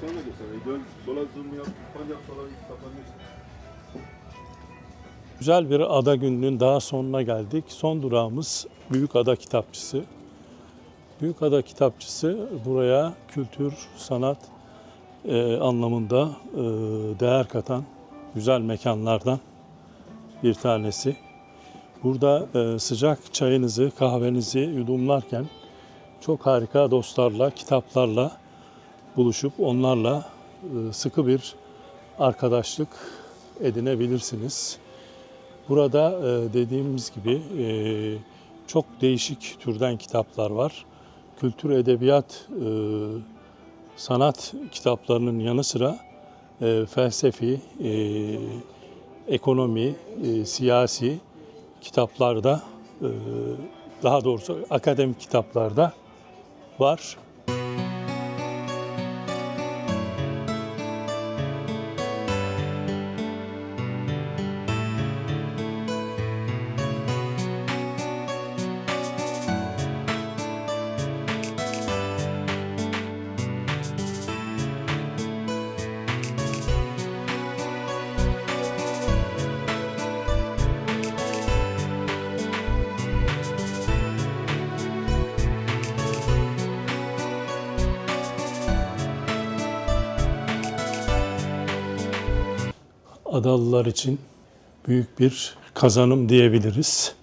sen ne diyorsun? Dön sola zoom yap, kapan sola kapan. Güzel bir ada gününün daha sonuna geldik. Son durağımız Büyük Ada Kitapçısı. Büyük Ada Kitapçısı buraya kültür, sanat e, anlamında e, değer katan güzel mekanlardan bir tanesi. Burada e, sıcak çayınızı, kahvenizi yudumlarken çok harika dostlarla, kitaplarla buluşup onlarla e, sıkı bir arkadaşlık edinebilirsiniz. Burada e, dediğimiz gibi e, çok değişik türden kitaplar var. Kültür, edebiyat, sanat kitaplarının yanı sıra felsefi, ekonomi, siyasi kitaplarda, daha doğrusu akademik kitaplarda var. Adalılar için büyük bir kazanım diyebiliriz.